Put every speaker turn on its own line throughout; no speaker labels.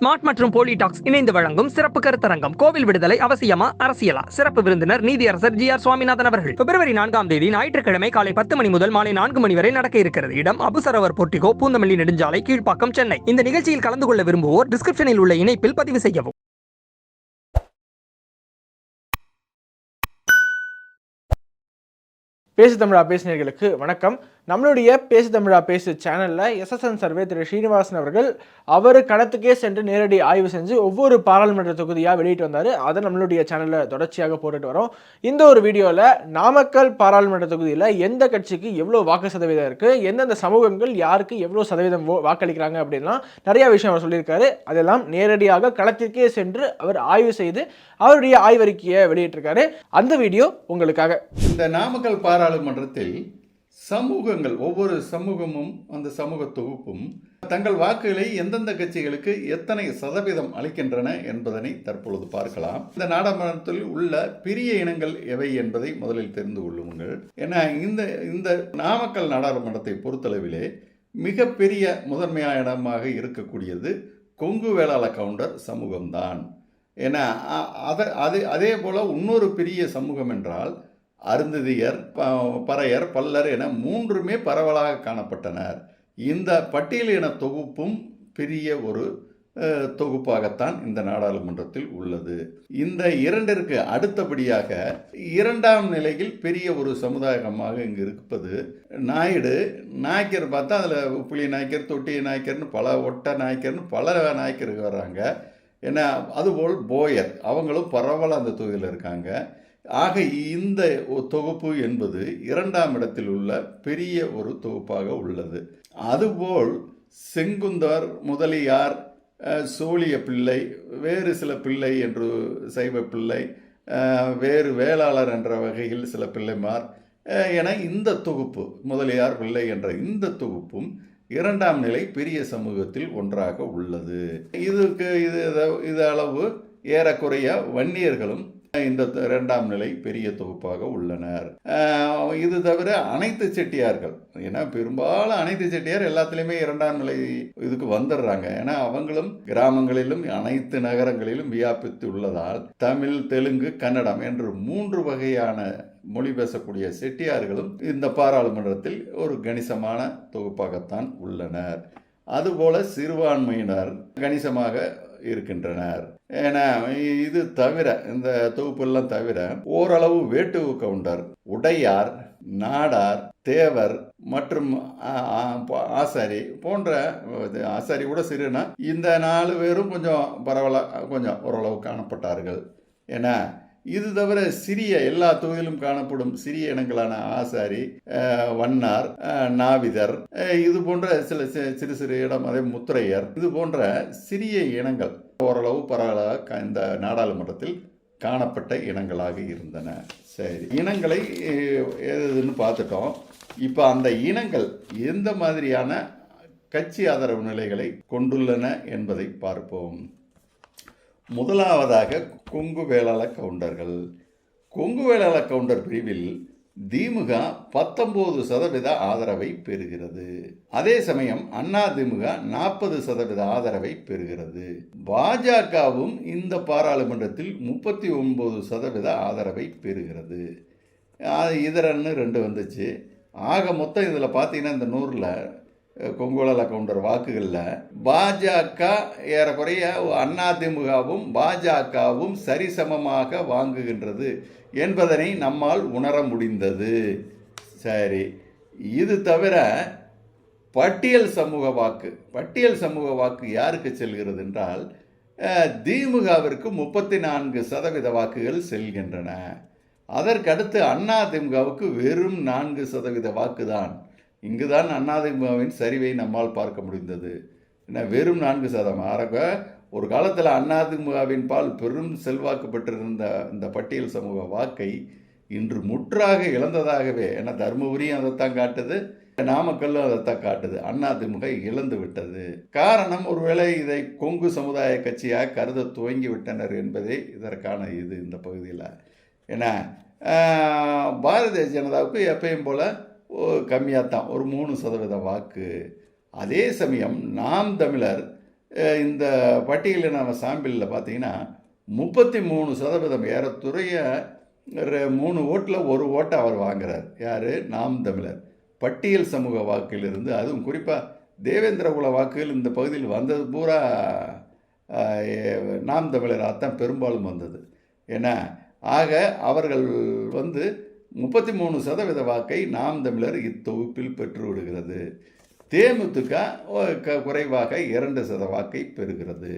Smart மற்றும் போலிடாக்ஸ் இணைந்து வழங்கும் சிறப்பு கருத்தரங்கம். கோவில் விடுதலை அவசியமா? அரசியலா? சிறப்பு விருந்தினர் நீதியரசர் ஜி ஆர் சுவாமிநாதன் அவர்கள். பிப்ரவரி நான்காம் தேதி ஞாயிற்றுக்கிழமை காலை பத்து மணி முதல் மாலை நான்கு மணி வரை நடக்க இருக்கிறது. இடம் அபுசரவர் போட்டிகோ பூந்தமல்லி நெடுஞ்சாலை கீழ்ப்பாக்கம் சென்னை. இந்த நிகழ்ச்சியில் கலந்து கொள்ள விரும்புவோர் டிஸ்கிரிப்ஷனில் உள்ள இணைப்பில் பதிவு செய்யவும்.
பேசு தமிழா பேசினர்களுக்கு வணக்கம். நம்மளுடைய பேசு தமிழா பேசு சேனலில் எஸ்எஸ்என் சர்வே திரு ஸ்ரீனிவாசன் அவர்கள் அவர் களத்துக்கே சென்று நேரடி ஆய்வு செஞ்சு ஒவ்வொரு பாராளுமன்ற தொகுதியாக வெளியிட்டு வந்தார். அதை நம்மளுடைய சேனலில் தொடர்ச்சியாக போட்டுட்டு வரோம். இந்த ஒரு வீடியோவில் நாமக்கல் பாராளுமன்ற தொகுதியில் எந்த கட்சிக்கு எவ்வளோ வாக்கு சதவீதம் இருக்குது எந்தெந்த சமூகங்கள் யாருக்கு எவ்வளோ சதவீதம் வாக்களிக்கிறாங்க அப்படின்லாம் நிறைய விஷயம் அவர் சொல்லியிருக்காரு. அதெல்லாம் நேரடியாக களத்திற்கே சென்று அவர் ஆய்வு செய்து அவருடைய ஆய்வறிக்கையை வெளியிட்டிருக்காரு. அந்த வீடியோ உங்களுக்காக.
இந்த நாமக்கல் பாராளுமன்றத்தில் சமூகங்கள் ஒவ்வொரு சமூகமும் அந்த சமூக தொகுப்பும் தங்கள் வாக்குகளை எந்தெந்த கட்சிகளுக்கு எத்தனை சதவீதம் அளிக்கின்றன என்பதனை தற்பொழுது பார்க்கலாம். இந்த நாடாளுமன்றத்தில் உள்ள பெரிய இனங்கள் எவை என்பதை முதலில் தெரிந்து கொள்ளுங்கள். ஏன்னா இந்த இந்த நாமக்கல் நாடாளுமன்றத்தை பொறுத்தளவிலே மிகப்பெரிய முதன்மையான இடமாக இருக்கக்கூடியது கொங்கு வேளாள கவுண்டர் சமூகம்தான். ஏன்னா அதை அதே அது அதே போல் இன்னொரு பெரிய சமூகம் என்றால் அருந்ததியர் ப- பறையர் பல்லர் என மூன்றுமே பரவலாக காணப்பட்டனர். இந்த பட்டியலின தொகுப்பும் பெரிய ஒரு தொகுப்பாகத்தான் இந்த நாடாளுமன்றத்தில் உள்ளது. இந்த இரண்டிற்கு அடுத்தபடியாக இரண்டாம் நிலையில் பெரிய ஒரு சமுதாயமாக இங்கு இருப்பது நாயுடு. நாய்க்கர் பார்த்தா அதில் புளி நாய்க்கர் தொட்டி நாய்க்கர்னு பல ஒட்ட நாய்க்கர்னு பல நாய்க்கருக்கு வர்றாங்க. ஏன்னா அதுபோல் போயர் அவங்களும் பரவலாக அந்த தொகுதியில் இருக்காங்க. ஆக இந்த ஒ- தொகுப்பு என்பது இரண்டாம் இடத்தில் உள்ள பெரிய ஒரு தொகுப்பாக உள்ளது. அதுபோல் செங்குந்தர் முதலியார் அஹ், சோழிய பிள்ளை வேறு சில பிள்ளை என்று சைவ பிள்ளை வேறு வேளாளர் என்ற வகையில் சில பிள்ளைமார் என இந்த தொகுப்பு முதலியார் பிள்ளை என்ற இந்த தொகுப்பும் இரண்டாம் நிலை பெரிய சமூகத்தில் ஒன்றாக உள்ளது. இதுக்கு இது இது அளவு ஏறக்குறைய வன்னியர்களும் இந்த இரண்டாம் நிலை பெரிய தொகுப்பாக உள்ளனர். இது தவிர அனைத்து செட்டியார்கள் ஏன்னா பெரும்பாலும் அனைத்து செட்டியார் எல்லாத்துலேயுமே இரண்டாம் நிலை இதுக்கு வந்துடுறாங்க. ஏன்னா அவங்களும் கிராமங்களிலும் அனைத்து நகரங்களிலும் வியாபித்து உள்ளதால் தமிழ் தெலுங்கு கன்னடம் என்று மூன்று வகையான மொழி பேசக்கூடிய செட்டியார்களும் இந்த பாராளுமன்றத்தில் ஒரு கணிசமான தொகுப்பாகத்தான் உள்ளனர். அதுபோல சிறுபான்மையினர் கணிசமாக இருக்கின்றனர். ஏன்னா இது தவிர இந்த தொகுப்பெல்லாம் தவிர ஓரளவு வேட்டுவு கவுண்டர் உடையார் நாடார் தேவர் மற்றும் ஆசாரி போன்ற ஆசாரி கூட சிறுனா இந்த நாலு பேரும் கொஞ்சம் பரவலாக கொஞ்சம் ஓரளவு காணப்பட்டார்கள். ஏன்னா இது தவிர சிறிய எல்லா தொகுதியிலும் காணப்படும் சிறிய இனங்களான ஆசாரி வண்ணார் நாவிதர் இது போன்ற சில சிறு சிறு இடம் அதே முத்திரையர் இது போன்ற சிறிய இனங்கள் ஓரளவு பரவலாக இந்த நாடாளுமன்றத்தில் காணப்பட்ட இனங்களாக இருந்தன. சரி இனங்களை எதுன்னு பார்த்துட்டோம். இப்போ அந்த இனங்கள் எந்த மாதிரியான கட்சி ஆதரவு நிலைகளை கொண்டுள்ளன என்பதை பார்ப்போம். முதலாவதாக கொங்கு வேளாள கவுண்டர்கள். கொங்கு வேளாள கவுண்டர் பிரிவில் திமுக பத்தொம்போது சதவீத ஆதரவை பெறுகிறது. அதே சமயம் அண்ணா திமுக நாற்பது சதவீத ஆதரவை பெறுகிறது. பாஜகவும் இந்த பாராளுமன்றத்தில் முப்பத்தி ஒன்பது சதவீத ஆதரவை பெறுகிறது. இதரன்னு ரெண்டு வந்துச்சு. ஆக மொத்தம் இதில் பார்த்தீங்கன்னா இந்த நூறில் கொங்குவள கவுண்டர் வாக்குகளில் பாஜக ஏறக்குறைய அதிமுகவும் பாஜகவும் சரிசமமாக வாங்குகின்றது என்பதனை நம்மால் உணர முடிந்தது. சரி இது தவிர பட்டியல் சமூக வாக்கு பட்டியல் சமூக வாக்கு யாருக்கு செல்கிறது என்றால் திமுகவிற்கு முப்பத்தி நான்கு சதவீத வாக்குகள் செல்கின்றன. அதற்கடுத்து அதிமுகவுக்கு வெறும் நான்கு சதவீத வாக்குதான். இங்குதான் அண்ணாதிமுகவின் சரிவை நம்மால் பார்க்க முடிந்தது. என்ன வெறும் நான்கு சதம்? ஆரம்ப ஒரு காலத்தில் அண்ணாதிமுகவின் பால் பெரும் செல்வாக்கு பெற்றிருந்த இந்த பட்டியல் சமூக வாக்கை இன்று முற்றாக இழந்ததாகவே ஏன்னா தருமபுரியும் அதைத்தான் காட்டுது நாமக்கல்லும் அதைத்தான் காட்டுது. அதிமுக இழந்து விட்டது. காரணம் ஒருவேளை இதை கொங்கு சமுதாய கட்சியாக கருத துவங்கி விட்டனர் என்பதே இதற்கான இது இந்த பகுதியில். ஏன்னா பாரதிய ஜனதாவுக்கு எப்பயும் போல் கம்மியாக தான் ஒரு மூணு சதவீத வாக்கு. அதே சமயம் நாம் தமிழர் இந்த பட்டியலில் நம்ம சாம்பிளில் பார்த்தீங்கன்னா முப்பத்தி மூணு சதவீதம் ஏறத்துறைய மூணு ஓட்டில் ஒரு ஓட்டை அவர் வாங்குறார். யார்? நாம் தமிழர். பட்டியல் சமூக வாக்கிலிருந்து அதுவும் குறிப்பாக தேவேந்திர குல வாக்குகள் இந்த பகுதியில் வந்தது பூரா நாம் தமிழராக தான் பெரும்பாலும் வந்தது. ஏன்னா ஆக அவர்கள் வந்து முப்பத்தி மூணு சதவீத வாக்கை நாம் தமிழர் இத்தொகுப்பில் பெற்று விடுகிறது தேமுதிக குறைவாக இரண்டு சத வாக்கை பெறுகிறது.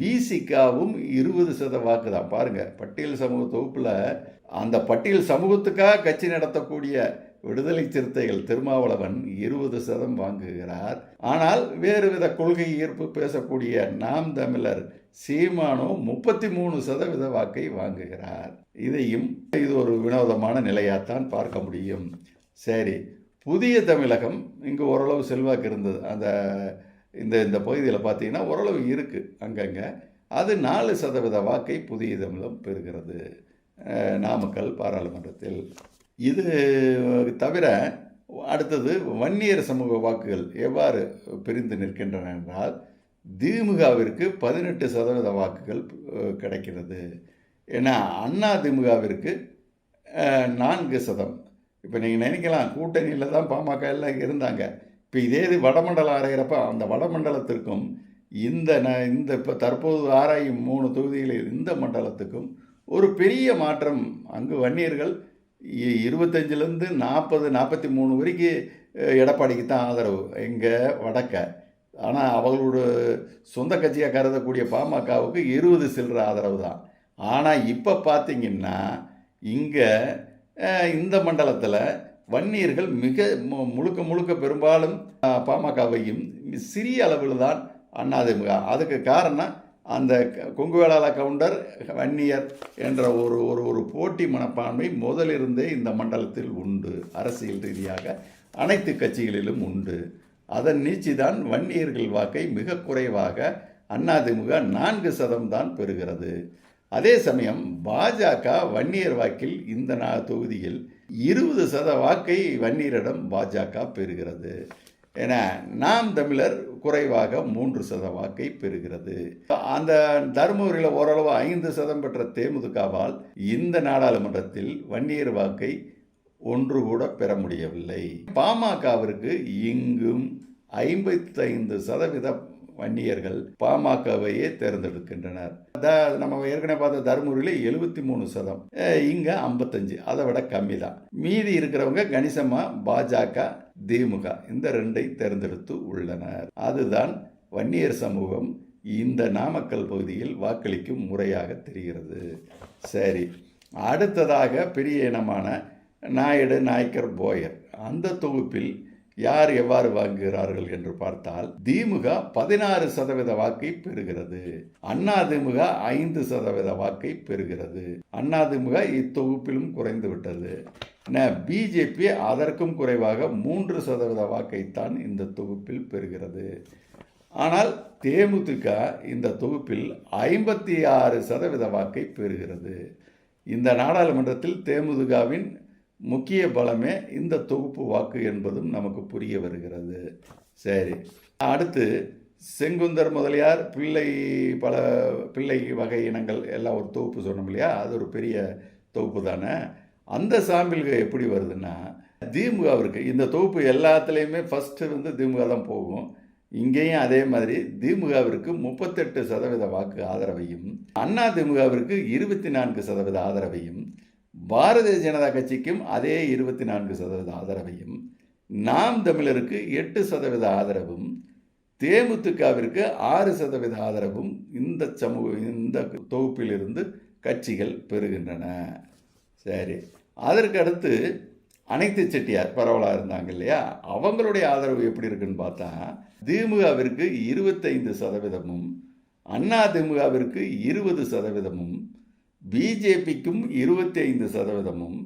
விசிகாவும் இருபது சத வாக்கு தான். பாருங்கள் பட்டியல் சமூக தொகுப்பில் அந்த பட்டியல் சமூகத்துக்காக கட்சி நடத்தக்கூடிய விடுதலை சிறுத்தைகள் திருமாவளவன் இருபது சதம் வாங்குகிறார். ஆனால் வேறு வித கொள்கை ஈர்ப்பு பேசக்கூடிய நாம் தமிழர் சீமானோ முப்பத்தி மூணு சதவீத வாக்கை வாங்குகிறார். இதையும் இது ஒரு வினோதமான நிலையாத்தான் பார்க்க முடியும். சரி புதிய தமிழகம் இங்கே ஓரளவு செல்வாக்கு இருந்தது. அந்த இந்த இந்த பகுதியில் பார்த்தீங்கன்னா ஓரளவு இருக்குது அங்கங்கே. அது நாலு சதவீத வாக்கை புதிய தமிழகம் பெறுகிறது. நாமக்கல் பாராளுமன்றத்தில். இது தவிர அடுத்தது வன்னியர் சமூக வாக்குகள் எவ்வாறு பிரிந்து நிற்கின்றன என்றால் திமுகவிற்கு பதினெட்டு சதவீத வாக்குகள் கிடைக்கிறது. ஏன்னா அண்ணா திமுகவிற்கு நான்கு சதம். இப்போ நீங்கள் நினைக்கலாம் கூட்டணியில் தான் பாமக எல்லாம் இருந்தாங்க. இப்போ இதே இது வடமண்டலம் ஆராயிறப்ப அந்த வடமண்டலத்திற்கும் இந்த ந இந்த இப்போ தற்போது ஆராயும் மூணு தொகுதிகளில் இந்த மண்டலத்துக்கும் ஒரு பெரிய மாற்றம். அங்கு வன்னியர்கள் இருபத்தஞ்சிலேருந்து நாற்பது நாற்பத்தி மூணு வரைக்கும் எடப்பாடிக்கு தான் ஆதரவு. எங்கே வடக்க. ஆனால் அவங்களோட சொந்த கட்சியாக கருதக்கூடிய பாமகவுக்கு இருபது சில்லற ஆதரவு தான். ஆனால் இப்போ பார்த்தீங்கன்னா இங்கே இந்த மண்டலத்தில் வன்னியர்கள் மிக மு- முழுக்க முழுக்க பெரும்பாலும் பாமகவையும் சிறிய அளவில் தான் அண்ணாதிமுக. அதுக்கு காரணம் அந்த கொங்குவேளாள கவுண்டர் வன்னியர் என்ற ஒரு ஒரு ஒரு போட்டி மனப்பான்மை முதலிருந்தே இந்த மண்டலத்தில் உண்டு. அரசியல் ரீதியாக அனைத்து கட்சிகளிலும் உண்டு. அதன் நீச்சிதான் வன்னியர்கள் வாக்கை மிக குறைவாக அதிமுக நான்கு சதம் தான் பெறுகிறது. அதே சமயம் பாஜக வன்னியர் வாக்கில் இந்த நா தொகுதியில் இருபது சத வாக்கை வன்னியரிடம் பாஜக பெறுகிறது. என நாம் தமிழர் குறைவாக மூன்று சத வாக்கை பெறுகிறது. அந்த தருமபுரியில் ஓரளவு ஐந்து சதம் பெற்ற தேமுதிகவால் இந்த நாடாளுமன்றத்தில் வன்னியர் வாக்கை ஒன்று கூட பெற முடியவில்லை. பாமகவிற்கு இங்கும் ஐம்பத்தைந்து சதவீத வன்னியர்கள் பாமகவையே தேர்ந்தெடுக்கின்றனர். த நம்ம ஏற்கனவே பார்த்த தருமபுரியில் எழுபத்தி மூணு சதம். இங்கே ஐம்பத்தஞ்சு. அதை விட கம்மி தான். மீதி இருக்கிறவங்க கணிசமாக பாஜக திமுக. இந்த ரெண்டை தேர்ந்தெடுத்து உள்ளனர். அதுதான் வன்னியர் சமூகம் இந்த நாமக்கல் பகுதியில் வாக்களிக்கும் முறையாக தெரிகிறது. சரி. அடுத்ததாக பெரிய இனமான நாயுடு நாயக்கர் போயர். அந்த தொகுப்பில் யார் எவ்வாறு வாங்குகிறார்கள் என்று பார்த்தால் திமுக பதினாறு சதவீத வாக்கை பெறுகிறது. அண்ணா திமுக ஐந்து சதவீத வாக்கை பெறுகிறது. அண்ணா திமுக இத்தொகுப்பிலும் குறைந்து விட்டது. பிஜேபி அதற்கும் குறைவாக மூன்று சதவீத வாக்கைத்தான் இந்த தொகுப்பில் பெறுகிறது. ஆனால் தேமுதிக இந்த தொகுப்பில் ஐம்பத்தி ஆறு சதவீத வாக்கை பெறுகிறது. இந்த நாடாளுமன்றத்தில் தேமுதிகவின் முக்கிய பலமே இந்த தொகுப்பு வாக்கு என்பதும் நமக்கு புரிய வருகிறது. சரி. அடுத்து செங்குந்தர் முதலியார் பிள்ளை பல பிள்ளை வகை இனங்கள் எல்லாம் ஒரு தொகுப்பு சொன்னோம் இல்லையா? அது ஒரு பெரிய தொகுப்பு தானே? அந்த சாம்பிள்கள் எப்படி வருதுன்னா திமுகவிற்கு இந்த தொகுப்பு எல்லாத்துலேயுமே ஃபஸ்ட்டு வந்து திமுக தான் போகும். இங்கேயும் அதே மாதிரி திமுகவிற்கு முப்பத்தெட்டு சதவீத வாக்கு ஆதரவையும் அண்ணா திமுகவிற்கு இருபத்தி நான்கு சதவீத ஆதரவையும் பாரதிய ஜனதா கட்சிக்கும் அதே இருபத்தி நான்கு சதவீத ஆதரவையும் நாம் தமிழருக்கு எட்டு சதவீத ஆதரவும் தேமுதிகவிற்கு ஆறு சதவீத ஆதரவும் இந்த சமூக இந்த தொகுப்பிலிருந்து கட்சிகள் பெறுகின்றன. சரி அதற்கு அடுத்து அனைத்து செட்டியார் பரவலாக இருந்தாங்க இல்லையா? அவங்களுடைய ஆதரவு எப்படி இருக்குன்னு பார்த்தா திமுகவிற்கு இருபத்தைந்து சதவீதமும் அண்ணா திமுகவிற்கு இருபது சதவீதமும் பிஜேபிக்கும் இருபத்தி ஐந்து சதவீதமும்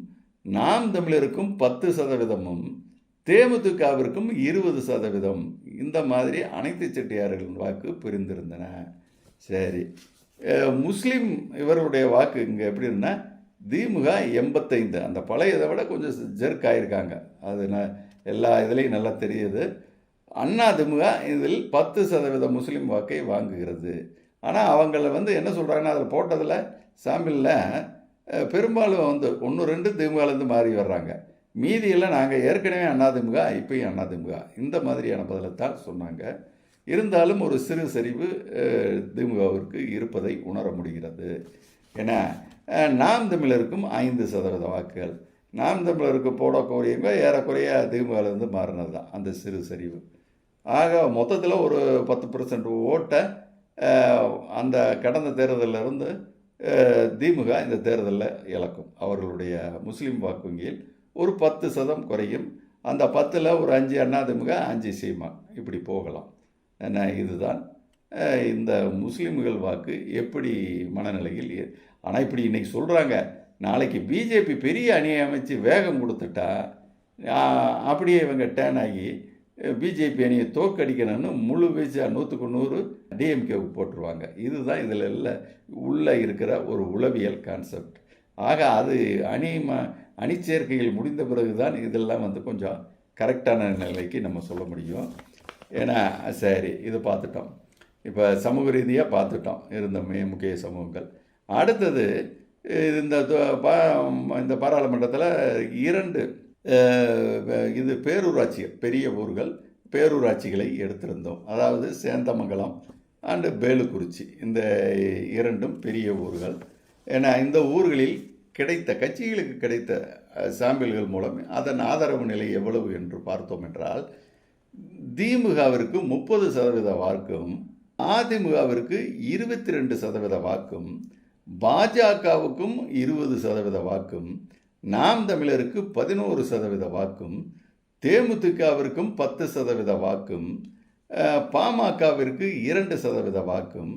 நாம் தமிழருக்கும் பத்து சதவீதமும் தேமுதிகவிற்கும் இருபது சதவீதம். இந்த மாதிரி அனைத்து செட்டியார்களின் வாக்கு பிரிந்திருந்தன. சரி. முஸ்லீம் இவருடைய வாக்கு இங்கே எப்படி இருந்தா திமுக எண்பத்தைந்து. அந்த பழையதை விட கொஞ்சம் ஜெர்க் ஆகியிருக்காங்க அது ந எல்லா இதுலேயும் நல்லா தெரியுது. அண்ணா திமுக இதில் பத்து சதவீத முஸ்லீம் வாக்கை வாங்குகிறது. ஆனால் அவங்கள வந்து என்ன சொல்கிறாங்கன்னா அதில் போட்டதில் சாம்பிளில் பெரும்பாலும் வந்து ஒன்று ரெண்டு திமுகலேருந்து மாறி வர்றாங்க. மீதியெல்லாம் நாங்கள் ஏற்கனவே அண்ணாதிமுக இப்பயும் அண்ணாதிமுக. இந்த மாதிரியான பதிலைத்தான் சொன்னாங்க. இருந்தாலும் ஒரு சிறு சரிவு திமுகவிற்கு இருப்பதை உணர முடிகிறது. ஏன்னா நாம் தமிழருக்கும் ஐந்து சதவீத வாக்குகள். நாம் தமிழருக்கு போடக்கூடியவங்க ஏறக்குறைய திமுகலேருந்து மாறினது தான் அந்த சிறு சரிவு ஆக மொத்தத்தில் ஒரு பத்து பர்சன்ட் ஓட்டை அந்த கடந்த தேர்தலிருந்து திமுக இந்த தேர்தலில் இழக்கும். அவர்களுடைய முஸ்லீம் வாக்கு வங்கியில் ஒரு பத்து சதம் குறையும். அந்த பத்தில் ஒரு அஞ்சு அதிமுக அஞ்சு சீமா. இப்படி போகலாம். என்ன இதுதான் இந்த முஸ்லீம்கள் வாக்கு எப்படி மனநிலையில் ஆனால் இப்படி இன்றைக்கி சொல்கிறாங்க நாளைக்கு பிஜேபி பெரிய அணியை அமைச்சு வேகம் கொடுத்துட்டா அப்படியே இவங்க டேன் ஆகி பிஜேபி அணியை தோற்கடிக்கணும்னு முழு வீச்சா நூற்றுக்கு நூறு டிஎம்கேவுக்கு போட்டுருவாங்க. இதுதான் இதில் எல்லாம் உள்ளே இருக்கிற ஒரு உளவியல் கான்செப்ட் ஆக அது அணி ம அணிச்சேர்க்கைகள் முடிந்த பிறகு தான் இதெல்லாம் வந்து கொஞ்சம் கரெக்டான நிலைக்கு நம்ம சொல்ல முடியும். ஏன்னா சரி இது பார்த்துட்டோம். இப்போ சமூக ரீதியாக பார்த்துட்டோம் இருந்த மே முக்கிய சமூகங்கள். அடுத்தது இந்த இந்த பாராளுமன்றத்தில் இரண்டு இது பேரூராட்சிகள் பெரிய ஊர்கள் பேரூராட்சிகளை எடுத்திருந்தோம். அதாவது சேந்தமங்கலம் அண்டு பேலுக்குறிச்சி இந்த இரண்டும் பெரிய ஊர்கள். ஏன்னா இந்த ஊர்களில் கிடைத்த கட்சிகளுக்கு கிடைத்த சாம்பிள்கள் மூலம் அதன் ஆதரவு நிலை எவ்வளவு என்று பார்த்தோம் என்றால் திமுகவிற்கு முப்பது சதவீத வாக்கும் அதிமுகவிற்கு இருபத்தி ரெண்டு சதவீத வாக்கும் பாஜகவுக்கும் இருபது சதவீத வாக்கும் நாம் தமிழருக்கு பதினோரு சதவீத வாக்கும் தேமுதிகவிற்கும் பத்து சதவீத வாக்கும் பாமகவிற்கு இரண்டு சதவீத வாக்கும்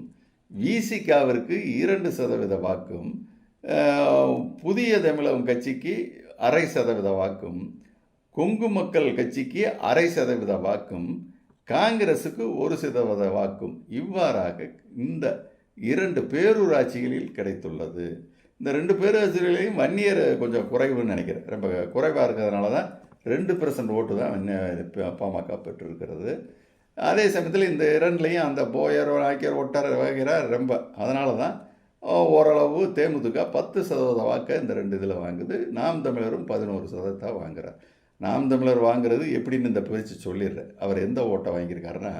விசிகாவிற்கு இரண்டு சதவீத வாக்கும் புதிய தமிழகம் கட்சிக்கு அரை சதவீத வாக்கும் கொங்கு மக்கள் கட்சிக்கு அரை சதவீத வாக்கும் காங்கிரஸுக்கு ஒரு சதவீத வாக்கும். இவ்வாறாக இந்த இரண்டு பேரூராட்சிகளில் கிடைத்துள்ளது. இந்த ரெண்டு பேரூராட்சிகளையும் வன்னியர் கொஞ்சம் குறைவுன்னு நினைக்கிறேன். ரொம்ப குறைவாக இருக்கிறதுனால தான் ரெண்டு பர்சன்ட் ஓட்டு தான் பாமக பெற்றிருக்கிறது. அதே சமயத்தில் இந்த இரண்டுலேயும் அந்த போயர் ஆக்கியர் ஒட்டர் வகைகிறார் ரொம்ப. அதனால தான் ஓரளவு தேமுதிக பத்து சதவீத வாக்கை இந்த ரெண்டு இதில் வாங்குது. நாம் தமிழரும் பதினோரு சதவீதத்தை வாங்குறார். நாம் தமிழர் வாங்குறது எப்படின்னு இந்த பிரித்து சொல்லிடுறேன். அவர் எந்த ஓட்டை வாங்கியிருக்காருன்னா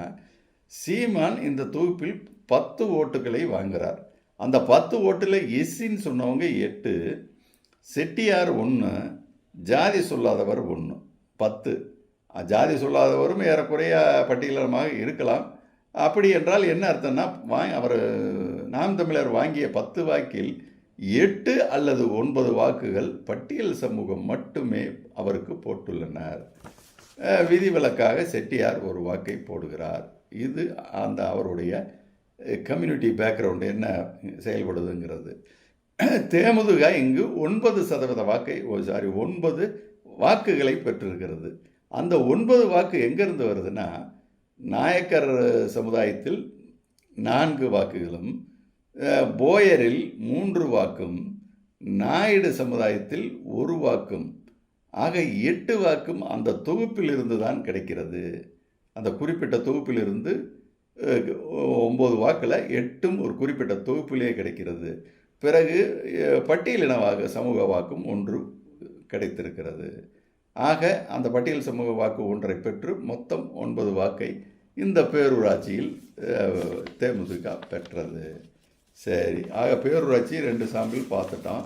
சீமான் இந்த தொகுப்பில் பத்து ஓட்டுகளை வாங்குகிறார் அந்த பத்து ஓட்டில் எஸ்சின்னு சொன்னவங்க எட்டு செட்டியார் ஒன்று ஜாதி சொல்லாதவர் ஒன்று பத்து. ஜாதி சொல்லாதவரும் ஏறக்குறைய பட்டியலமாக இருக்கலாம். அப்படி என்றால் என்ன அர்த்தம்னா வா அவர் நாம் தமிழர் வாங்கிய பத்து வாக்கில் எட்டு அல்லது ஒன்பது வாக்குகள் பட்டியல் சமூகம் மட்டுமே அவருக்கு போட்டுள்ளனர். விதிவிலக்காக செட்டியார் ஒரு வாக்கை போடுகிறார். இது அந்த அவருடைய கம்யூனிட்டி பேக்ரவுண்டு என்ன செயல்படுதுங்கிறது. தேமுதுக இங்கு ஒன்பது சதவீத வாக்கை சாரி ஒன்பது வாக்குகளை பெற்றிருக்கிறது. அந்த ஒன்பது வாக்கு எங்கேருந்து வருதுன்னா நாயக்கர் சமுதாயத்தில் நான்கு வாக்குகளும் போயரில் மூன்று வாக்கும் நாயுடு சமுதாயத்தில் ஒரு வாக்கும். ஆக எட்டு வாக்கும் அந்த தொகுப்பில் இருந்து தான் கிடைக்கிறது. அந்த குறிப்பிட்ட தொகுப்பிலிருந்து ஒம்பது வாக்கில் எட்டும் ஒரு குறிப்பிட்ட தொகுப்பிலே கிடைக்கிறது. பிறகு பட்டியலினவாக சமூக வாக்கும் ஒன்று கிடைத்திருக்கிறது. ஆக அந்த பட்டியல் சமூக வாக்கு ஒன்றை பெற்று மொத்தம் ஒன்பது வாக்கை இந்த பேரூராட்சியில் தேமுதிக பெற்றது. சரி ஆக பேரூராட்சி ரெண்டு சாம்பிள் பார்த்துட்டோம்.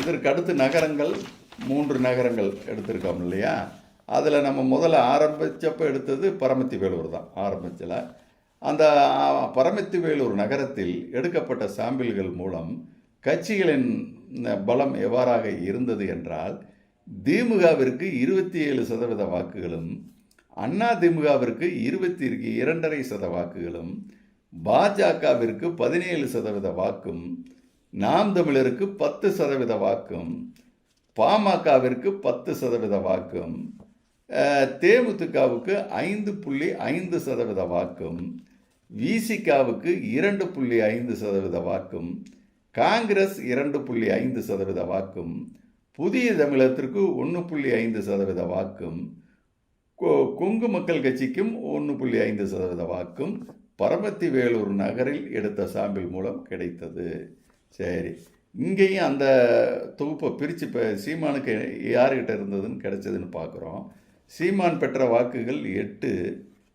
இதற்கு அடுத்து நகரங்கள் மூன்று நகரங்கள் எடுத்திருக்கோம் இல்லையா? அதில் நம்ம முதல்ல ஆரம்பித்தப்போ எடுத்தது பரமத்தி வேலூர் தான் ஆரம்பிச்சல. அந்த பரமத்தி வேலூர் நகரத்தில் எடுக்கப்பட்ட சாம்பிள்கள் மூலம் கட்சிகளின் பலம் எவ்வாறாக இருந்தது என்றால் திமுகவிற்கு இருபத்தி ஏழு சதவீத வாக்குகளும் அண்ணா திமுகவிற்கு இருபத்தி இரண்டரை சத வாக்குகளும் பாஜகவிற்கு பதினேழு சதவீத வாக்கும் நாம் தமிழருக்கு பத்து சதவீத வாக்கும் பாமகவிற்கு பத்து சதவீத வாக்கும் தேமுதிகவுக்கு ஐந்து புள்ளி ஐந்து சதவீத வாக்கும் விசிகாவுக்கு இரண்டு புள்ளி ஐந்து சதவீத வாக்கும் காங்கிரஸ் இரண்டு புள்ளி ஐந்து சதவீத வாக்கும் புதிய தமிழகத்திற்கு ஒன்று புள்ளி ஐந்து சதவீத வாக்கும் கொ- கொங்கு மக்கள் கட்சிக்கும் ஒன்று புள்ளி ஐந்து சதவீத வாக்கும் பரமத்தி வேலூர் நகரில் எடுத்த சாம்பிள் மூலம் கிடைத்தது. சரி. இங்கேயும் அந்த தொகுப்பை பிரித்து இப்போ சீமானுக்கு யாருக்கிட்ட இருந்ததுன்னு கிடைச்சதுன்னு பார்க்குறோம் சீமான் பெற்ற வாக்குகள் எட்டு.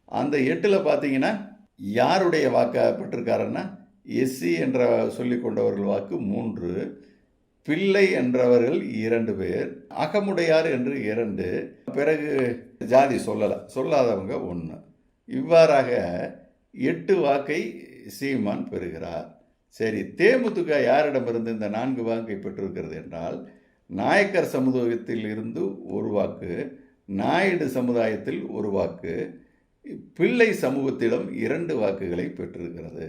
அந்த எட்டில் பார்த்தீங்கன்னா யாருடைய வாக்கை பெற்றிருக்காருன்னா எஸ்சி என்ற சொல்லிக் கொண்டவர்கள் வாக்கு மூன்று. பிள்ளை என்றவர்கள் இரண்டு பேர் அகமுடையார் என்று இரண்டு பிறகு ஜாதி சொல்லலை சொல்லாதவங்க ஒன்று இவ்வாறாக எட்டு வாக்கை சீமான் பெறுகிறார். சரி தேமுதிக யாரிடமிருந்து இந்த நான்கு வாக்கை பெற்றிருக்கிறது என்றால் நாயக்கர் சமுதாயத்தில் இருந்து ஒரு வாக்கு நாயுடு சமுதாயத்தில் ஒரு வாக்கு பிள்ளை சமூகத்திடம் இரண்டு வாக்குகளை பெற்றிருக்கிறது.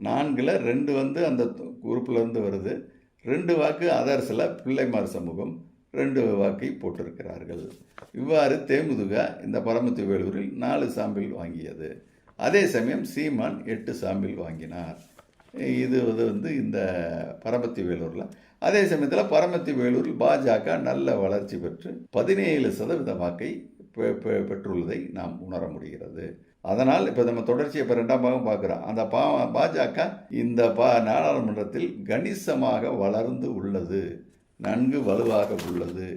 நான்கில் ரெண்டு வந்து அந்த குரூப்ல இருந்து வருது. ரெண்டு வாக்கு அதர்ஸில் பிள்ளைமார் சமூகம் ரெண்டு வாக்கை போட்டிருக்கிறார்கள். இவ்வாறு தேமுதுக இந்த பரமத்தி வேலூரில் நாலு சாம்பிள் வாங்கியது. அதே சமயம் சீமான் எட்டு சாம்பிள் வாங்கினார். இது வந்து வந்து இந்த பரமத்தி வேலூரில் அதே சமயத்தில் பரமத்தி வேலூரில் பாஜக நல்ல வளர்ச்சி பெற்று பதினேழு சதவீத வாக்கை பெ- பெ- பெற்றுள்ளதை நாம் உணர முடிகிறது. அதனால் இப்போ நம்ம தொடர்ச்சியை இப்போ ரெண்டாம் பாகம் பார்க்குறோம். அந்த பா பாஜக இந்த பா நாடாளுமன்றத்தில் கணிசமாக வளர்ந்து உள்ளது. நன்கு வலுவாக உள்ளது.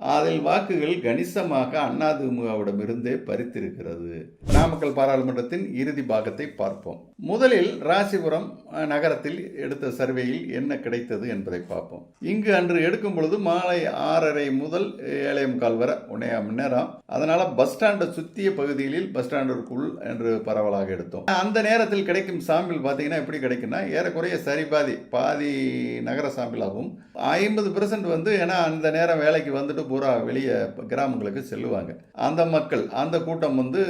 அதில் வாக்குகள் கணிசமாக அண்ணாதிமுகவிடமிருந்தே பறித்திருக்கிறது. நாமக்கல் பாராளுமன்றத்தின் இறுதி பாகத்தை பார்ப்போம். முதலில் ராசிபுரம் நகரத்தில் எடுத்த சர்வேயில் என்ன கிடைத்தது என்பதை பார்ப்போம். இங்கு அன்று எடுக்கும் பொழுது மாலை ஆறரை முதல் ஏழே முக்கால் வரை ஒன்னே மணி நேரம். அதனால பஸ் ஸ்டாண்டை சுற்றிய பகுதிகளில் பஸ் ஸ்டாண்டிற்குள் என்று பரவலாக எடுத்தோம். அந்த நேரத்தில் கிடைக்கும் சாம்பிள் பார்த்தீங்கன்னா எப்படி கிடைக்கும்னா ஏறக்குறைய சரி பாதி பாதி நகர சாம்பிளாகும். ஐம்பது பெர்சன்ட் வந்து ஏன்னா அந்த நேரம் வேலைக்கு வந்துட்டு பூரா வெளியே கிராமங்களுக்கு செல்லுவாங்க. அந்த மக்கள் அந்த கூட்டம் வந்து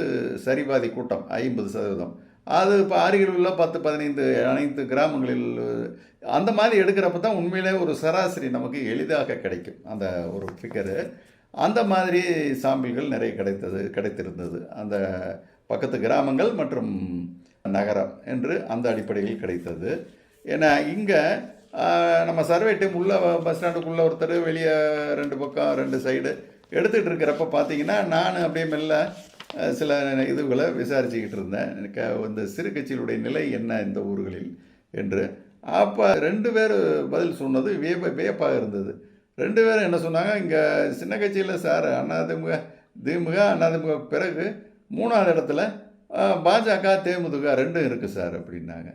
சரிபாதி கூட்டம் ஐம்பது சதவீதம். அது இப்போ அருகில் உள்ள பத்து பதினைந்து அனைத்து கிராமங்களில் அந்த மாதிரி எடுக்கிறப்ப தான் உண்மையிலே ஒரு சராசரி நமக்கு எளிதாக கிடைக்கும். அந்த ஒரு ஃபிகரு அந்த மாதிரி சாம்பிள்கள் நிறைய கிடைத்தது கிடைத்திருந்தது. அந்த பக்கத்து கிராமங்கள் மற்றும் நகரம் என்று அந்த அடிப்படையில் கிடைத்தது. ஏன்னா இங்கே நம்ம சர்வே டீம் உள்ள பஸ் ஸ்டாண்டுக்குள்ளே ஒருத்தர் வெளியே ரெண்டு பக்கம் ரெண்டு சைடு எடுத்துகிட்டு இருக்கிறப்ப பார்த்தீங்கன்னா நான் அப்படியே மெல்ல சில இதுகளை விசாரிச்சுக்கிட்டு இருந்தேன். க இந்த சிறு கட்சிகளுடைய நிலை என்ன இந்த ஊர்களில் என்று. அப்போ ரெண்டு பேர் பதில் சொன்னது வியப்ப வியப்பாக இருந்தது. ரெண்டு பேரும் என்ன சொன்னாங்க இங்கே சின்ன கட்சியில் சார் அதிமுக திமுக அதிமுக பிறகு மூணாவது இடத்துல பாஜக தேமுதிக ரெண்டும் இருக்குது சார் அப்படின்னாங்க.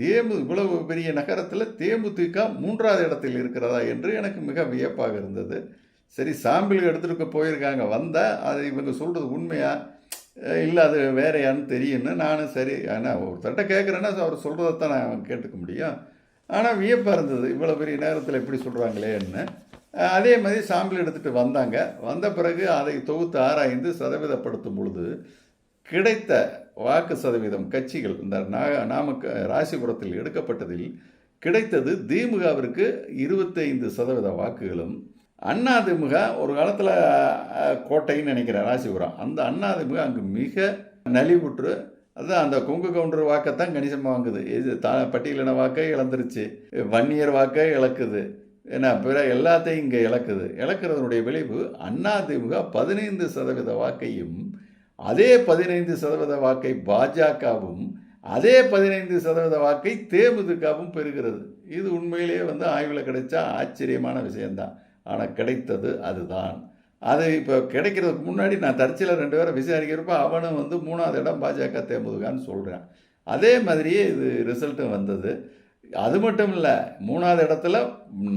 தேமு இவ்வளவு பெரிய நகரத்தில் தேமுதிக மூன்றாவது இடத்தில் இருக்கிறதா என்று எனக்கு மிக வியப்பாக இருந்தது. சரி சாம்பிள் எடுத்துட்டு போயிருக்காங்க. வந்தால் அது இவங்க சொல்கிறது உண்மையா? இல்லை அது வேறையான்னு தெரியும்னு நானும் சரி ஆனால் ஒருத்தட்ட கேட்குறேன்னா அவர் சொல்கிறதத்தான் நான் கேட்டுக்க முடியும். ஆனால் வியப்பாக இருந்தது. இவ்வளோ பெரிய நேரத்தில் எப்படி சொல்கிறாங்களேன்னு அதே மாதிரி சாம்பிள் எடுத்துகிட்டு வந்தாங்க. வந்த பிறகு அதை தொகுத்து ஆராய்ந்து சதவீதப்படுத்தும் பொழுது கிடைத்த வாக்கு சதவீதம் கட்சிகள் இந்த நா- நாமக்க ராசிபுரத்தில் எடுக்கப்பட்டதில் கிடைத்தது திமுகவிற்கு இருபத்தைந்து சதவீத வாக்குகளும். அதிமுக ஒரு காலத்தில் கோட்டைன்னு நினைக்கிறேன் ராசிபுரம். அந்த அதிமுக அங்கு மிக நலிவுற்று அதுதான் அந்த கொங்கு கவுண்டர் வாக்கைத்தான் கணிசமாக வாங்குது. இது த பட்டியலின வாக்கை இழந்துருச்சு. வன்னியர் வாக்கை இழக்குது. ஏன்னா பிற எல்லாத்தையும் இங்கே இழக்குது. இழக்கிறதனுடைய விளைவு அதிமுக பதினைந்து சதவீத வாக்கையும் அதே பதினைந்து சதவீத வாக்கை பாஜகவும் அதே பதினைந்து சதவீத வாக்கை தேமுதிகவும் பெறுகிறது. இது உண்மையிலேயே வந்து ஆய்வில் கிடைச்சா ஆச்சரியமான விஷயந்தான் ஆனால் கிடைத்தது அதுதான். அது இப்போ கிடைக்கிறதுக்கு முன்னாடி நான் தற்செயலாக ரெண்டு பேரை விசாரிக்கிறப்ப அவனும் வந்து மூணாவது இடம் பாஜக தேமுதிகான்னு சொல்கிறான் அதே மாதிரியே இது ரிசல்ட்டும் வந்தது. அது மட்டும் இல்லை மூணாவது இடத்துல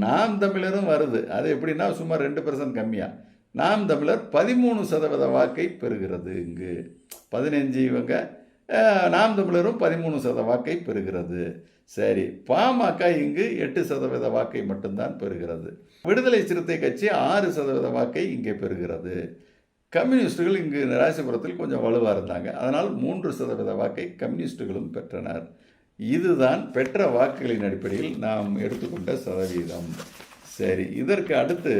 நாம் தமிழரும் வருது. அது எப்படின்னா சும்மா ரெண்டு பர்சன்ட் கம்மியாக நாம் தமிழர் பதிமூணு சதவீத வாக்கை பெறுகிறது இங்கு. பதினஞ்சு இவங்க நாம் தமிழரும் பதிமூணு சத வாக்கை பெறுகிறது. சரி பாமக இங்கு எட்டு சதவீத வாக்கை மட்டும்தான் பெறுகிறது. விடுதலை சிறுத்தை கட்சி ஆறு சதவீத வாக்கை இங்கே பெறுகிறது. கம்யூனிஸ்டுகள் இங்கு ராசிபுரத்தில் கொஞ்சம் வலுவாக இருந்தாங்க. அதனால் மூன்று சதவீத வாக்கை கம்யூனிஸ்டுகளும் பெற்றனர். இதுதான் பெற்ற வாக்குகளின் அடிப்படையில் நாம் எடுத்துக்கொண்ட சதவீதம். சரி இதற்கு அடுத்து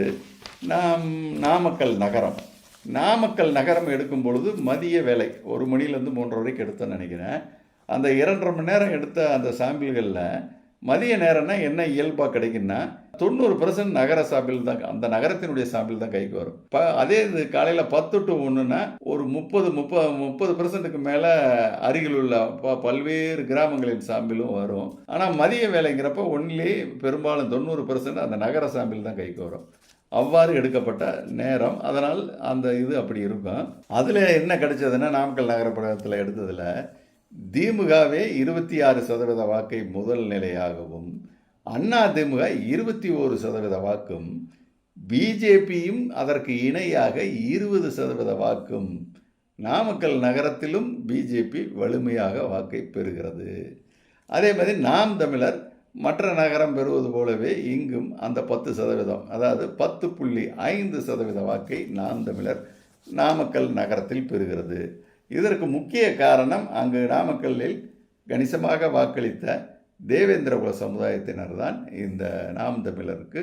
நாம் நாமக்கல் நகரம். நாமக்கல் நகரம் எடுக்கும் பொழுது மதிய வேலை ஒரு மணிலேருந்து மூன்றரை வரைக்கும் எடுத்தேன்னு நினைக்கிறேன். அந்த இரண்டரை மணி நேரம் எடுத்த அந்த சாம்பிள்களில் மதிய நேரம்னா என்ன இயல்பாக கிடைக்குன்னா தொண்ணூறு பர்சன்ட் நகர சாம்பிள் தான் அந்த நகரத்தினுடைய சாம்பிள் தான் கைக்கு வரும். இப்போ அதே இது காலையில் பத்து டு ஒன்றுனா ஒரு முப்பது முப்பது முப்பது பர்சன்ட்டுக்கு மேலே அருகில் உள்ள ப- பல்வேறு கிராமங்களின் சாம்பிலும் வரும். ஆனால் மதிய வேலைங்கிறப்ப ஒன்லி பெரும்பாலும் தொண்ணூறு பர்சன்ட் அந்த நகர சாம்பில் தான் கைக்கு வரும். அவ்வாறு எடுக்கப்பட்ட நேரம். அதனால் அந்த இது அப்படி இருக்கும். அதில் என்ன கிடைச்சதுன்னா நாமக்கல் நகரப்படத்தில் எடுத்ததில் திமுகவே இருபத்தி ஆறு சதவீத வாக்கை முதல் நிலையாகவும் அண்ணா திமுக இருபத்தி ஓரு சதவீத வாக்கும் பிஜேபியும் அதற்கு இணையாக இருபது சதவீத வாக்கும். நாமக்கல் நகரத்திலும் பிஜேபி வலிமையாக வாக்கை பெறுகிறது. அதே மாதிரி நாம் தமிழர் மற்ற நகரம் பெறுவது போலவே இங்கும் அந்த பத்து சதவீதம் அதாவது பத்து புள்ளி ஐந்து சதவீத வாக்கை நாம் தமிழர் நாமக்கல் நகரத்தில் பெறுகிறது. இதற்கு முக்கிய காரணம் அங்கு நாமக்கல்லில் கணிசமாக வாக்களித்த தேவேந்திரகுல சமுதாயத்தினர் தான் இந்த நாம் தமிழருக்கு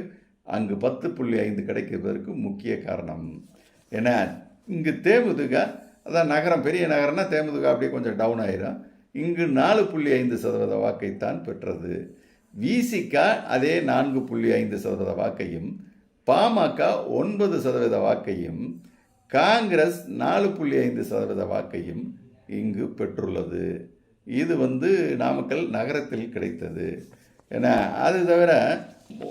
அங்கு பத்து புள்ளி ஐந்து கிடைக்கிறதற்கு முக்கிய காரணம். ஏன்னா இங்கு தேமுதுக அதான் நகரம் பெரிய நகரம்னா தேமுதுக அப்படியே கொஞ்சம் டவுன் ஆயிரும். இங்கு நாலு புள்ளி ஐந்து சதவீத வாக்கைத்தான் பெற்றது. விசிகா அதே நான்கு புள்ளி ஐந்து சதவீத வாக்கையும் பாமக ஒன்பது சதவீத வாக்கையும் காங்கிரஸ் நாலு புள்ளி ஐந்து சதவீத வாக்கையும் இங்கு பெற்றுள்ளது. இது வந்து நாமக்கல் நகரத்தில் கிடைத்தது. ஏன்னா அது தவிர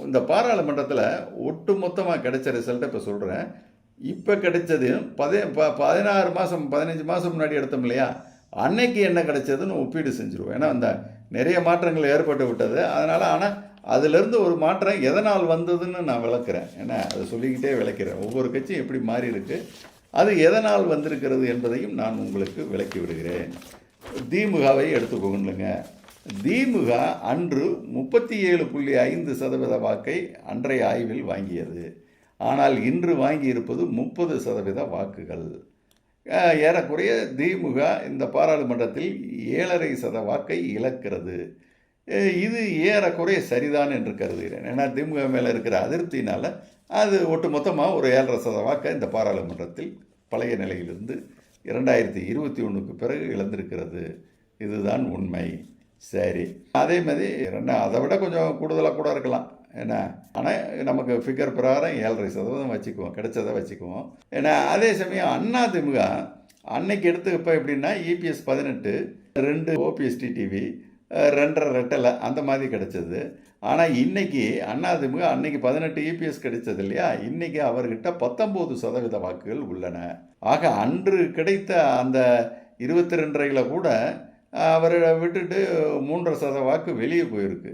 இந்த பாராளுமன்றத்தில் ஒட்டு மொத்தமாக கிடைச்ச ரிசல்ட்டை இப்போ சொல்கிறேன் இப்போ கிடைச்சது பதி ப பதினாறு மாதம் பதினஞ்சு மாதம் முன்னாடி எடுத்தோம் இல்லையா? அன்னைக்கு என்ன கிடைச்சதுன்னு ஒப்பீடு செஞ்சுருவோம். ஏன்னா அந்த நிறைய மாற்றங்கள் ஏற்பட்டு விட்டது. அதனால் ஆனால் அதிலிருந்து ஒரு மாற்றம் எதனால் வந்ததுன்னு நான் விளக்குறேன். ஏன்னா அதை சொல்லிக்கிட்டே விளக்கிறேன். ஒவ்வொரு கட்சியும் எப்படி மாறி இருக்கு அது எதனால் வந்திருக்கிறது என்பதையும் நான் உங்களுக்கு விளக்கி விடுகிறேன். திமுகவை எடுத்துக்கோங்க திமுக அன்று முப்பத்தி ஏழு புள்ளி ஐந்து சதவீத வாக்கை அன்றைய ஆய்வில் வாங்கியது. ஆனால் இன்று வாங்கியிருப்பது முப்பது சதவீத வாக்குகள். ஏறக்குறைய திமுக இந்த பாராளுமன்றத்தில் ஏழரை சத வாக்கை இழக்கிறது. இது ஏறக்குறைய சரிதான் என்று கருதுகிறேன். ஏன்னா திமுக மேலே இருக்கிற அதிருப்தியினால் அது ஒட்டு மொத்தமாக ஒரு ஏழரை சத வாக்கை இந்த பாராளுமன்றத்தில் பழைய நிலையிலிருந்து இரண்டாயிரத்தி இருபத்தி ஒன்றுக்கு பிறகு இழந்திருக்கிறது. இதுதான் உண்மை. சரி. அதே மாதிரி ரெண்டா அதை விட கொஞ்சம் கூடுதலாக கூட இருக்கலாம். என்ன ஆனால் நமக்கு ஃபிகர் பிரகாரம் ஏழரை சதவீதம் வச்சுக்குவோம். கிடைச்சதை வச்சுக்குவோம். ஏன்னா அதே சமயம் அண்ணா திமுக அன்னைக்கு எடுத்துக்கப்போ எப்படின்னா இபிஎஸ் பதினெட்டு ரெண்டு ஓபிஎஸ்டி டிவி ரெண்டரை ரெட்டலை அந்த மாதிரி கிடைச்சது. ஆனால் இன்னைக்கு அதிமுக அன்னைக்கு பதினெட்டு இபிஎஸ் கிடைச்சது இல்லையா? இன்னைக்கு அவர்கிட்ட பத்தொம்போது சதவீத வாக்குகள் உள்ளன. ஆக அன்று கிடைத்த அந்த இருபத்தி ரெண்டரையில் கூட அவரை விட்டுட்டு மூன்றரை சத வாக்கு வெளியே போயிருக்கு.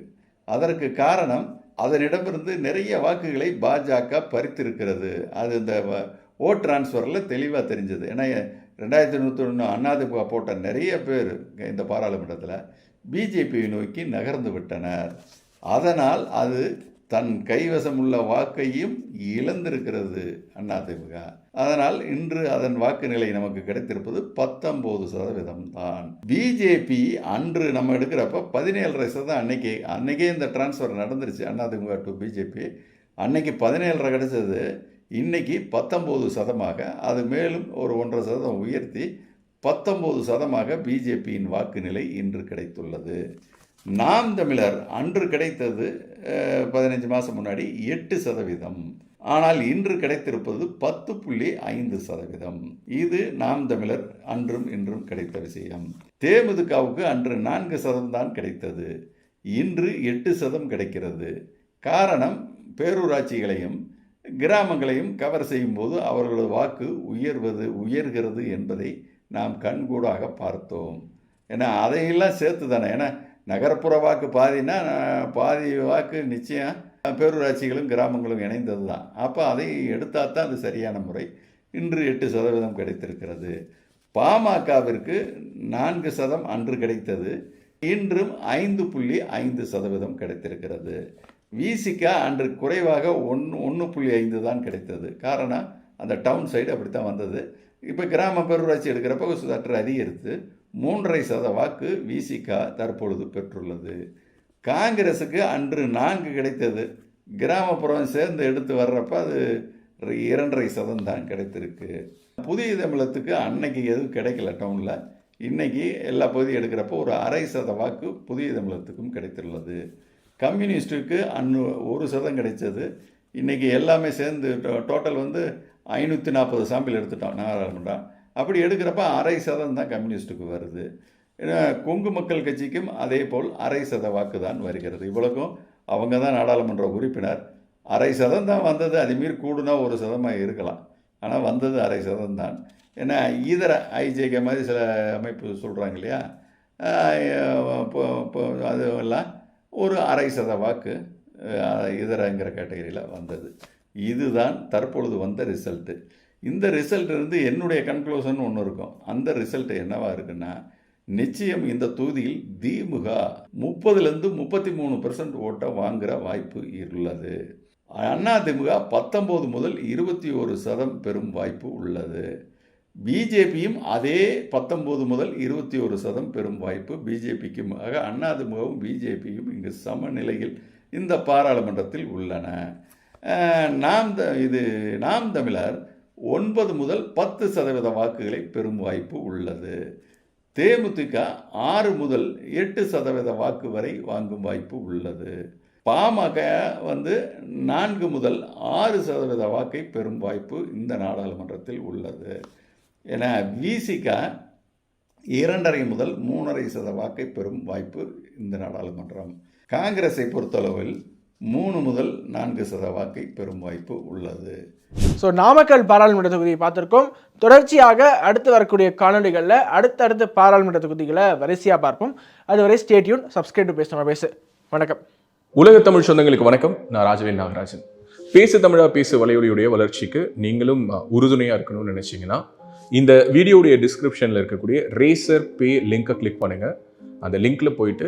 அதற்கு காரணம் அதனிடமிருந்து நிறைய வாக்குகளை பாஜக பறித்திருக்கிறது. அது இந்த ஓட் டிரான்ஸ்ஃபரில் தெளிவாக தெரிஞ்சது. ஏன்னா ரெண்டாயிரத்தி நூற்றி ஒன்று அண்ணாதிமுக போட்ட நிறைய பேர் இந்த பாராளுமன்றத்தில் பிஜேபியை நோக்கி நகர்ந்து விட்டனர். அதனால் அது தன் கைவசம் உள்ள வாக்கையும் இழந்திருக்கிறது அதிமுக அதனால் இன்று அதன் வாக்கு நிலை நமக்கு கிடைத்திருப்பது பத்தொன்பது சதவீதம் தான். பிஜேபி அன்று நம்ம எடுக்கிறப்ப பதினேழரை சதம் அன்னைக்கு அன்னைக்கே இந்த டிரான்ஸ்ஃபர் நடந்துருச்சு அதிமுக டு பிஜேபி. அன்னைக்கு பதினேழரை கிடைச்சது இன்னைக்கு பத்தொம்போது சதமாக அது மேலும் ஒரு ஒன்றரை சதம் உயர்த்தி பத்தொம்போது சதமாக பிஜேபியின் வாக்கு நிலை இன்று கிடைத்துள்ளது. நாம் தமிழர் அன்று கிடைத்தது பதினஞ்சு மாதம் முன்னாடி எட்டு சதவீதம். ஆனால் இன்று கிடைத்திருப்பது பத்து புள்ளி ஐந்து சதவீதம். இது நாம் தமிழர் அன்றும் இன்றும் கிடைத்த விஷயம். தேமுதிகவுக்கு அன்று நான்கு சதம் தான் கிடைத்தது. இன்று எட்டு சதம் கிடைக்கிறது. காரணம் பேரூராட்சிகளையும் கிராமங்களையும் கவர் செய்யும்போது அவர்களது வாக்கு உயர்வது உயர்கிறது என்பதை நாம் கண்கூடாக பார்த்தோம். ஏன்னா அதையெல்லாம் சேர்த்து தானே ஏன்னா நகர்ப்புற வாக்கு பாதினா பாதி வாக்கு நிச்சயம் பேரூராட்சிகளும் கிராமங்களும் இணைந்தது தான் அப்போ அதை எடுத்தால் தான் அது சரியான முறை. இன்று எட்டு சதவீதம் கிடைத்திருக்கிறது. பாமகவிற்கு நான்கு சதம் அன்று கிடைத்தது. இன்றும் ஐந்து புள்ளி ஐந்து சதவீதம் கிடைத்திருக்கிறது. விசிகா அன்று குறைவாக ஒன்று ஒன்று புள்ளி ஐந்து தான் கிடைத்தது. காரணம் அந்த டவுன் சைடு அப்படி தான் வந்தது. இப்போ கிராம பேரூராட்சி எடுக்கிறப்ப சற்று அதிகரித்து மூன்றரை சத வாக்கு விசிகா தற்பொழுது பெற்றுள்ளது. காங்கிரஸுக்கு அன்று நான்கு கிடைத்தது. கிராமப்புறம் சேர்ந்து எடுத்து வர்றப்ப அது இரண்டரை சதம் தான் கிடைத்திருக்கு. புதிய தமிழத்துக்கு அன்னைக்கு எதுவும் கிடைக்கல டவுனில். இன்னைக்கு எல்லா பகுதியும் எடுக்கிறப்போ ஒரு அரை சத வாக்கு புதிய தமிழத்துக்கும் கிடைத்துள்ளது. கம்யூனிஸ்ட்டுக்கு அன்னு ஒரு சதம் கிடைச்சது இன்றைக்கி எல்லாமே சேர்ந்து டோட்டல் வந்து ஐநூற்றி நாற்பது சாம்பிள் எடுத்துட்டோம். நாடாளுமன்றம். அப்படி எடுக்கிறப்ப அரை சதம் தான் கம்யூனிஸ்ட்டுக்கு வருது. ஏன்னா கொங்கு மக்கள் கட்சிக்கும் அதே போல் அரை சத வாக்கு தான் வருகிறது. இவ்வளோக்கும் அவங்க தான் நாடாளுமன்ற உறுப்பினர். அரை சதம் தான் வந்தது அதுமாரி கூடுனா ஒரு சதமாக இருக்கலாம். ஆனால் வந்தது அரை சதம் தான். ஏன்னா இதர ஐஜேகே மாதிரி சில அமைப்பு சொல்கிறாங்க இல்லையா? இப்போ அது எல்லாம் ஒரு அரை சத வாக்கு இதரங்கிற கேட்டகரியில் வந்தது. இதுதான் தற்பொழுது வந்த ரிசல்ட்டு. இந்த ரிசல்ட் இருந்து என்னுடைய கன்க்ளூஷன் ஒன்று இருக்கும். அந்த ரிசல்ட் என்னவா இருக்குன்னா நிச்சயம் இந்த தொகுதியில் திமுக முப்பதுலேருந்து முப்பத்தி மூணு பெர்சன்ட் ஓட்டை வாங்குகிற வாய்ப்பு உள்ளது அண்ணா திமுக பத்தொம்போது முதல் இருபத்தி ஒரு சதம் பெறும் வாய்ப்பு உள்ளது. பிஜேபியும் அதே பத்தொம்போது முதல் இருபத்தி ஒரு சதம் பெறும் வாய்ப்பு பிஜேபிக்கும். ஆக அதிமுகவும் பிஜேபியும் இங்கு சமநிலையில் இந்த பாராளுமன்றத்தில் உள்ளன. நாம் த இது நாம் தமிழர் ஒன்பது முதல் பத்து சதவீத வாக்குகளை பெறும் வாய்ப்பு உள்ளது. தேமுதிக ஆறு முதல் எட்டு சதவீத வாக்கு வரை வாங்கும் வாய்ப்பு உள்ளது. பாமக வந்து நான்கு முதல் ஆறு சதவீத வாக்கை பெறும் வாய்ப்பு இந்த நாடாளுமன்றத்தில் உள்ளது. என விசிக இரண்டரை முதல் மூணரை சத வாக்கை பெறும் வாய்ப்பு இந்த நாடாளுமன்றம். காங்கிரஸை பொறுத்தளவில் மூணு முதல் நான்கு சத வாக்கை பெறும் வாய்ப்பு உள்ளது.
ஸோ நாமக்கல் பாராளுமன்ற தொகுதியை பார்த்துருக்கோம். தொடர்ச்சியாக அடுத்து வரக்கூடிய காணொலிகளில் அடுத்தடுத்த பாராளுமன்ற தொகுதிகளை வரிசையாக பார்ப்போம். அதுவரை ஸ்டேட்யூன் சப்ஸ்கிரைப் டு பேச பேசு. வணக்கம்.
உலக தமிழ் சொந்தங்களுக்கு வணக்கம். நான் ராஜவேல் நாகராஜன். பேசு தமிழா பேசு வலையொலியுடைய வளர்ச்சிக்கு நீங்களும் அஹ், உறுதுணையா இருக்கணும்னு நினைச்சீங்கன்னா இந்த வீடியோடைய டிஸ்கிரிப்ஷன்ல இருக்கக்கூடிய ரேசர் பே லிங்கை கிளிக் பண்ணுங்க. அந்த லிங்க்ல போயிட்டு